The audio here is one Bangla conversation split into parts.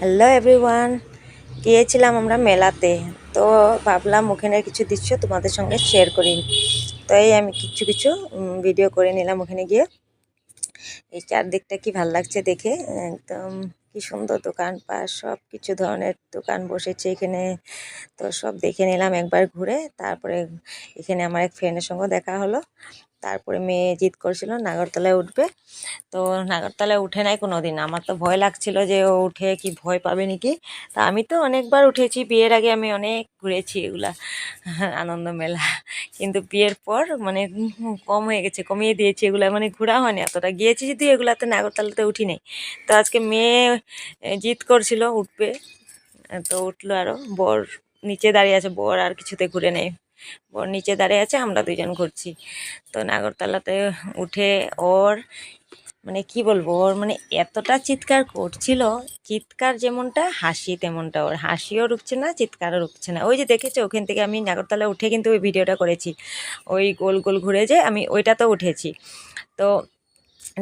হ্যালো এভরিওয়ান গিয়েছিলাম আমরা মেলাতে। তো ভাবলাম ওখানের কিছু দৃশ্য তোমাদের সঙ্গে শেয়ার করি। তো এই আমি কিছু কিছু ভিডিও করে নিলাম ওখানে গিয়ে। এই চারদিকটা কি ভালো লাগছে দেখে? একদম কি সুন্দর দোকান পাশ সব কিছু ধরনের দোকান বসেছে এখানে। তো সব দেখে নিলাম একবার ঘুরে। তারপরে এখানে আমার এক ফ্রেন্ডের সঙ্গে দেখা হলো। তারপরে মেয়ে জিদ করছিল, নাগরতলায় উঠবে। তো নাগরতলায় উঠে নাই কোনো দিন আমার তো ভয় লাগছিল যে ও উঠে কি ভয় পাবে নাকি? তা আমি তো অনেকবার উঠেছি, বিয়ের আগে আমি অনেক ঘুরেছি এগুলা, আনন্দ মেলা। কিন্তু বিয়ের পর মানে কম হয়ে গেছে, কমিয়ে দিয়েছি এগুলা। মানে ঘোরা হয়নি এতটা। গিয়েছি যদি এগুলাতে, নাগরতলাতে উঠি নাই। তো আজকে মেয়ে জিদ করছিল, উঠবে। তো উঠল আরও বর নিচে দাঁড়িয়ে আছে, বর আর কিছুতে ঘুরে নেই। বর নিচে দাঁড়িয়ে আছে, আমরা দুজন ঘুরছি। তো নাগরতলাতে উঠে ওর মানে কি বলব, ওর মানে এতটা চিৎকার করছিল, চিৎকার যেমনটা, হাসি তেমনটা ওর। হাসিও রুকছে না, চিৎকারও রুকছে না। ওই যে দেখেছ, ওখান থেকে আমি নাগরতলা উঠে কিন্তু ওই ভিডিওটা করেছি। ওই গোল গোল ঘুরে যে আমি ওইটাতেও উঠেছি। তো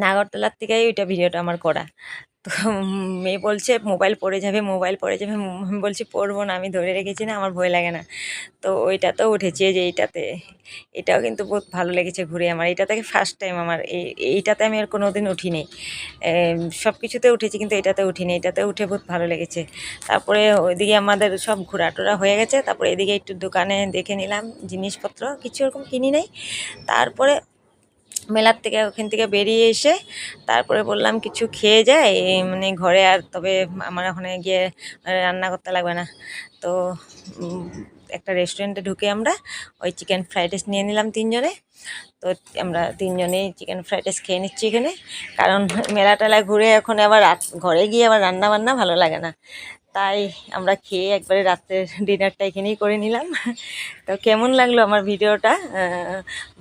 নাগরতলার থেকেই ওইটা ভিডিওটা আমার করা। তো মেয়ে বলছে, মোবাইল পড়ে যাবে, মোবাইল পড়ে যাবে। আমি বলছি, পড়ব না, আমি ধরে রেখেছি না, আমার ভয় লাগে না। তো ওইটাতেও উঠেছি যে এইটাতে, এটাও কিন্তু বহুত ভালো লেগেছে ঘুরে আমার। এটা থেকে ফার্স্ট টাইম আমার, এই, এইটাতে আমি আর কোনো দিন উঠিনি। সব কিছুতে উঠেছি কিন্তু এটাতে উঠিনি, এটাতে উঠে বহুত ভালো লেগেছে। তারপরে ওইদিকে আমাদের সব ঘোরাটোরা হয়ে গেছে, তারপরে এদিকে একটু দোকানে দেখে নিলাম, জিনিসপত্র, কিছু ওরকম কিনি নাই। তারপরে মেলার থেকে ওখান থেকে বেরিয়ে এসে তারপরে বললাম কিছু খেয়ে যায় মানে ঘরে আর তবে আমার ওখানে গিয়ে রান্না করতে লাগবে না। তো একটা রেস্টুরেন্টে ঢুকে আমরা ওই চিকেন ফ্রাইড রাইস নিয়ে নিলাম তিনজনে। তো আমরা তিনজনেই চিকেন ফ্রাইড রাইস খেয়ে নিচ্ছি এখানে। কারণ মেলা টেলা ঘুরে এখন আবার ঘরে গিয়ে আবার রান্না বান্না ভালো লাগে না। তাই আমরা খেয়ে একবারে রাত্রের ডিনারটা এখানেই করে নিলাম। তো কেমন লাগল আমার ভিডিওটা?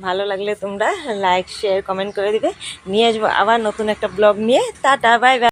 ভালো লাগলে তোমরা লাইক শেয়ার কমেন্ট করে দিবে। নিয়ে আসব আবার নতুন একটা ব্লগ নিয়ে। Tata bye bye